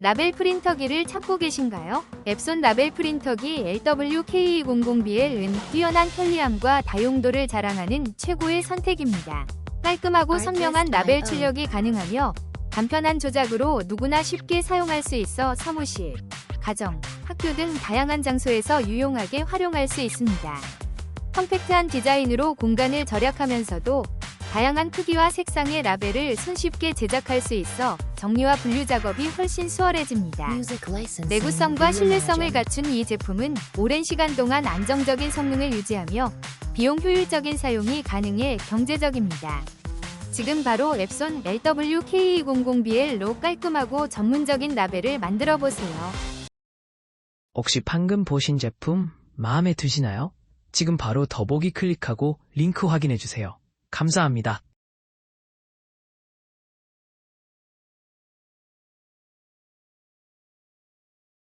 라벨 프린터기를 찾고 계신가요? 앱손 라벨 프린터기 LWK200BL은 뛰어난 편리함과 다용도를 자랑하는 최고의 선택입니다. 깔끔하고 선명한 라벨 출력이 가능하며 간편한 조작으로 누구나 쉽게 사용할 수 있어 사무실, 가정, 학교 등 다양한 장소에서 유용하게 활용할 수 있습니다. 컴팩트한 디자인으로 공간을 절약하면서도 다양한 크기와 색상의 라벨을 손쉽게 제작할 수 있어 정리와 분류 작업이 훨씬 수월해집니다. 내구성과 신뢰성을 갖춘 이 제품은 오랜 시간 동안 안정적인 성능을 유지하며 비용 효율적인 사용이 가능해 경제적입니다. 지금 바로 앱손 LWK200BL로 깔끔하고 전문적인 라벨을 만들어 보세요. 혹시 방금 보신 제품 마음에 드시나요? 지금 바로 더보기 클릭하고 링크 확인해 주세요. 감사합니다.